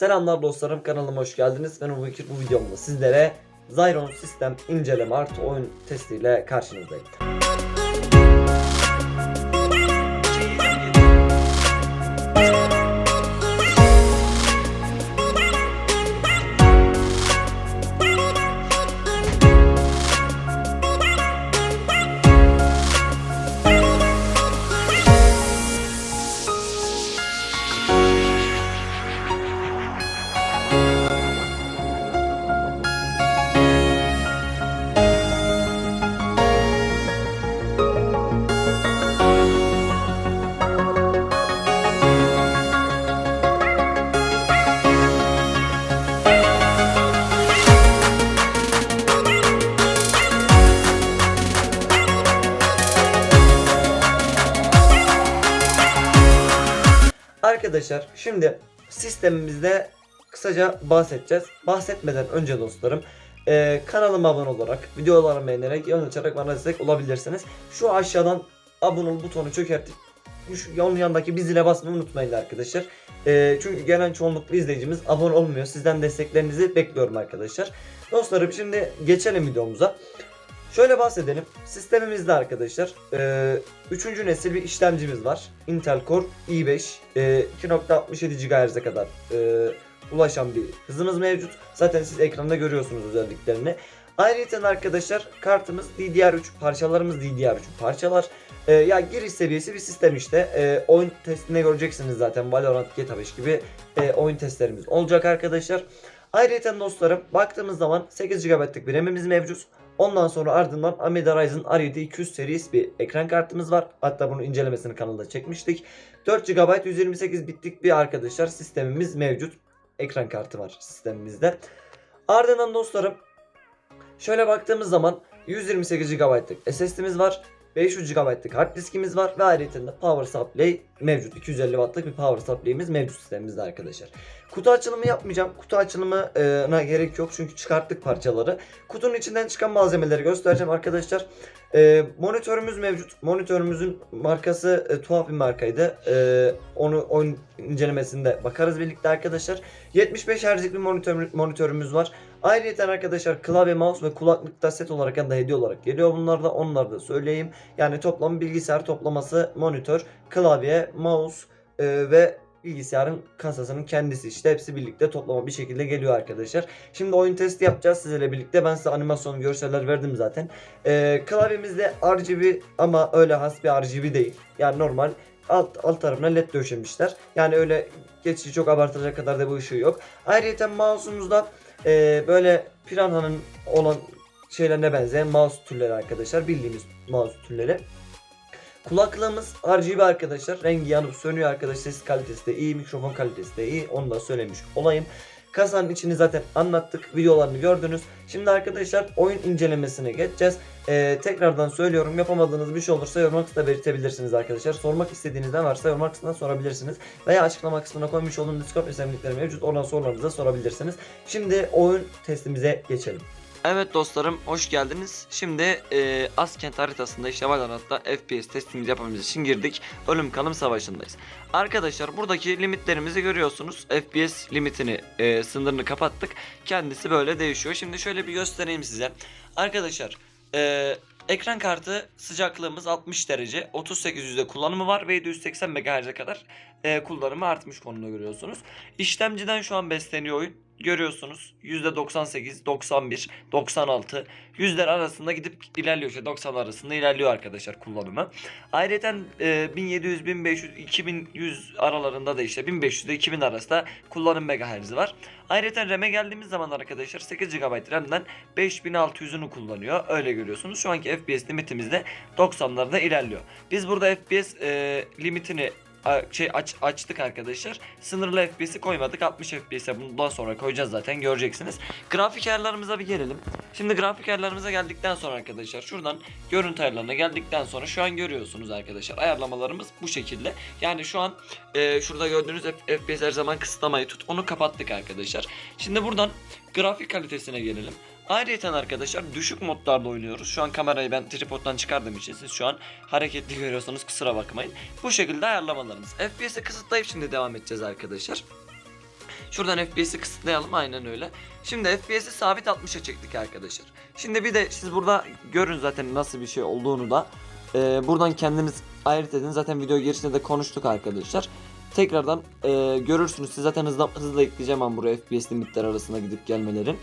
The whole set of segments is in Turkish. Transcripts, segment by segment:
Selamlar dostlarım kanalıma hoş geldiniz. Ben Umut Bekir bu videomda sizlere Zyron sistem inceleme artı oyun testiyle karşınızdayım. Arkadaşlar şimdi sistemimizde kısaca bahsedeceğiz. Bahsetmeden önce dostlarım e, kanalıma abone olarak, videolarımı beğenerek, yorum açarak bana destek olabilirsiniz. Şu aşağıdan abone ol butonu çökertip şu onun yanındaki bir zile basmayı unutmayın arkadaşlar. E, çünkü gelen çoğunlukla izleyicimiz abone olmuyor. Sizden desteklerinizi bekliyorum arkadaşlar. Dostlarım şimdi geçelim videomuza. Şöyle bahsedelim. Sistemimizde arkadaşlar 3. nesil bir işlemcimiz var. Intel Core i5 e, 2.67 GHz'e kadar e, ulaşan bir hızımız mevcut. Zaten siz ekranda görüyorsunuz özelliklerini. Ayrıca arkadaşlar kartımız DDR3 parçalarımız DDR3 parçalar. E, ya giriş seviyesi bir sistem işte. E, oyun testinde göreceksiniz zaten Valorant, GTA 5 gibi e, oyun testlerimiz olacak arkadaşlar. Ayrıca dostlarım baktığımız zaman 8 GB'lık bir RAM'imiz mevcut. Ondan sonra ardından AMD Ryzen R7 200 serisi bir ekran kartımız var. Hatta bunun incelemesini kanalda çekmiştik. 4 GB 128 bitlik bir arkadaşlar sistemimiz mevcut. Ekran kartı var sistemimizde. Ardından dostlarım şöyle baktığımız zaman 128 GB'lık SSD'miz var. 500 GB'lık hard diskimiz var ve ayrıca power supply mevcut. 250 wattlık bir power supply'imiz mevcut sistemimizde arkadaşlar. Kutu açılımı yapmayacağım. Kutu açılımına gerek yok çünkü çıkarttık parçaları. Kutunun içinden çıkan malzemeleri göstereceğim arkadaşlar. Ee, monitörümüz mevcut. Monitörümüzün markası e, tuhaf bir markaydı. Ee, onu oyun incelemesinde bakarız birlikte arkadaşlar. 75 Hz'lik bir monitör, monitörümüz var. Ayrıca arkadaşlar klavye, mouse ve kulaklıkta set olarak ya da hediye olarak geliyor bunlar da onları da söyleyeyim. Yani toplam bilgisayar toplaması monitör, klavye, mouse e, ve bilgisayarın kasasının kendisi işte hepsi birlikte toplama bir şekilde geliyor arkadaşlar. Şimdi oyun testi yapacağız sizlerle birlikte. Ben size animasyon görseller verdim zaten. Ee, klavyemizde RGB ama öyle has bir RGB değil. Yani normal alt, alt tarafına led döşemişler. Yani öyle geçici çok abartılacak kadar da bu ışığı yok. Ayrıca mouse'umuzda e, böyle Piranha'nın olan şeylerine benzeyen mouse türleri arkadaşlar. Bildiğimiz mouse türleri. Kulaklığımız RGB arkadaşlar. Rengi yanıp sönüyor arkadaşlar. Ses kalitesi de iyi, mikrofon kalitesi de iyi. Onu da söylemiş olayım. Kasanın içini zaten anlattık. Videolarını gördünüz. Şimdi arkadaşlar oyun incelemesine geçeceğiz. Ee, tekrardan söylüyorum. Yapamadığınız bir şey olursa yorum kısmına belirtebilirsiniz arkadaşlar. Sormak istediğiniz ne varsa yorum kısmına sorabilirsiniz. Veya açıklama kısmına koymuş olduğum Discord özellikleri mevcut. Oradan sorularınızı sorabilirsiniz. Şimdi oyun testimize geçelim. Evet dostlarım hoş geldiniz. Şimdi e, Askent haritasında işte Valorant'ta FPS testimizi yapmamız için girdik. Ölüm kalım savaşındayız. Arkadaşlar buradaki limitlerimizi görüyorsunuz. FPS limitini e, sınırını kapattık. Kendisi böyle değişiyor. Şimdi şöyle bir göstereyim size. Arkadaşlar e, ekran kartı sıcaklığımız 60 derece. 38 yüzde kullanımı var ve 780 MHz'e kadar e, kullanımı artmış konumda görüyorsunuz. İşlemciden şu an besleniyor oyun görüyorsunuz %98, 91, 96 yüzler arasında gidip ilerliyor. İşte 90 arasında ilerliyor arkadaşlar kullanımı. Ayrıca e, 1700, 1500, 2100 aralarında da işte 1500 ile 2000 arasında kullanım megahertz var. Ayrıca RAM'e geldiğimiz zaman arkadaşlar 8 GB RAM'den 5600'ünü kullanıyor. Öyle görüyorsunuz. Şu anki FPS limitimiz de 90'larda ilerliyor. Biz burada FPS e, limitini şey aç, açtık arkadaşlar. Sınırlı FPS'i koymadık. 60 FPS'e bundan sonra koyacağız zaten göreceksiniz. Grafik ayarlarımıza bir gelelim. Şimdi grafik ayarlarımıza geldikten sonra arkadaşlar şuradan görüntü ayarlarına geldikten sonra şu an görüyorsunuz arkadaşlar. Ayarlamalarımız bu şekilde. Yani şu an e, şurada gördüğünüz FPS her zaman kısıtlamayı tut. Onu kapattık arkadaşlar. Şimdi buradan grafik kalitesine gelelim. Ayrıca arkadaşlar düşük modlarda oynuyoruz. Şu an kamerayı ben tripoddan çıkardığım için siz şu an hareketli görüyorsanız kusura bakmayın. Bu şekilde ayarlamalarımız. FPS'i kısıtlayıp şimdi devam edeceğiz arkadaşlar. Şuradan FPS'i kısıtlayalım aynen öyle. Şimdi FPS'i sabit 60'a çektik arkadaşlar. Şimdi bir de siz burada görün zaten nasıl bir şey olduğunu da. Ee, buradan kendiniz ayırt edin. Zaten video girişinde de konuştuk arkadaşlar. Tekrardan e, görürsünüz. Siz zaten hızla, hızla ekleyeceğim ben buraya FPS limitler arasında gidip gelmelerin.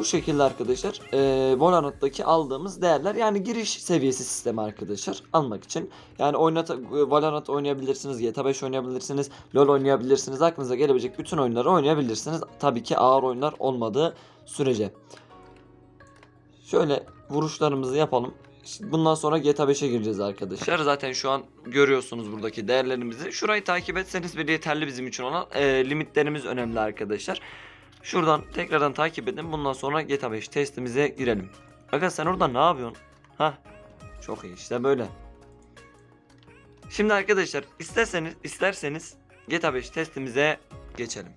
Bu şekilde arkadaşlar e, Valorant'taki aldığımız değerler yani giriş seviyesi sistemi arkadaşlar almak için. Yani oynat Valorant oynayabilirsiniz, GTA 5 oynayabilirsiniz, LoL oynayabilirsiniz. Aklınıza gelebilecek bütün oyunları oynayabilirsiniz. Tabii ki ağır oyunlar olmadığı sürece. Şöyle vuruşlarımızı yapalım. Bundan sonra GTA 5'e gireceğiz arkadaşlar. Zaten şu an görüyorsunuz buradaki değerlerimizi. Şurayı takip etseniz bile yeterli bizim için olan e, limitlerimiz önemli arkadaşlar. Şuradan tekrardan takip edin. Bundan sonra GTA 5 testimize girelim. Aga sen orada ne yapıyorsun? Ha? Çok iyi işte böyle. Şimdi arkadaşlar isterseniz isterseniz GTA 5 testimize geçelim.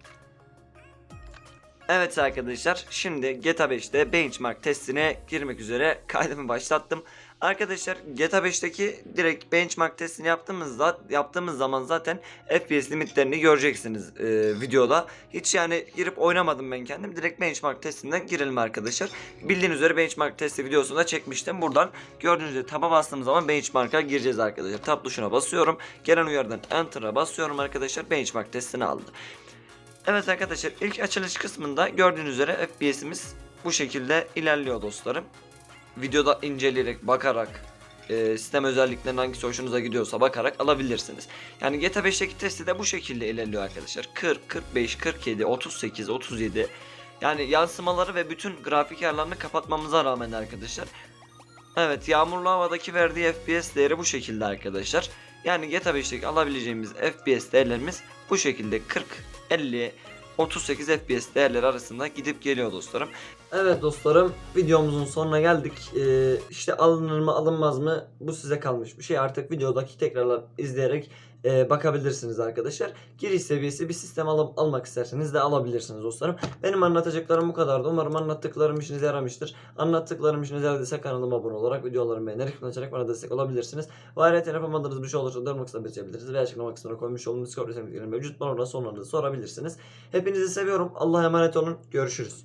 Evet arkadaşlar şimdi GTA 5'te benchmark testine girmek üzere kaydımı başlattım. Arkadaşlar GTA 5'teki direkt benchmark testini yaptığımızda yaptığımız zaman zaten FPS limitlerini göreceksiniz e, videoda. Hiç yani girip oynamadım ben kendim. Direkt benchmark testinden girelim arkadaşlar. Bildiğiniz üzere benchmark testi videosunu da çekmiştim. Buradan gördüğünüz gibi taba bastığım zaman benchmark'a gireceğiz arkadaşlar. Tab tuşuna basıyorum. Gelen uyarıdan enter'a basıyorum arkadaşlar. Benchmark testini aldı. Evet arkadaşlar ilk açılış kısmında gördüğünüz üzere FPS'imiz bu şekilde ilerliyor dostlarım. Videoda inceleyerek bakarak e, sistem özelliklerinin hangisi hoşunuza gidiyorsa bakarak alabilirsiniz. Yani GTA 5'teki testi de bu şekilde ilerliyor arkadaşlar. 40, 45, 47, 38, 37 yani yansımaları ve bütün grafik ayarlarını kapatmamıza rağmen arkadaşlar. Evet yağmurlu havadaki verdiği FPS değeri bu şekilde arkadaşlar. Yani GTA 5'teki alabileceğimiz FPS değerlerimiz bu şekilde 40, 50, 38 FPS değerleri arasında gidip geliyor dostlarım. Evet dostlarım videomuzun sonuna geldik. Ee, işte alınır mı alınmaz mı bu size kalmış bir şey. Artık videodaki tekrarlar izleyerek e, bakabilirsiniz arkadaşlar. Giriş seviyesi bir sistem alıp almak isterseniz de alabilirsiniz dostlarım. Benim anlatacaklarım bu kadardı. Umarım anlattıklarım işinize yaramıştır. Anlattıklarım işinize yaradıysa kanalıma abone olarak videolarımı beğenerek kullanarak bana destek olabilirsiniz. Ve ayrıca yapamadığınız bir şey olursa dönmek kısmına belirtebilirsiniz. Veya açıklama kısmına koymuş olduğum Discord isimliklerim mevcut. Bana orada sorularınızı sorabilirsiniz. Hepinizi seviyorum. Allah'a emanet olun. Görüşürüz.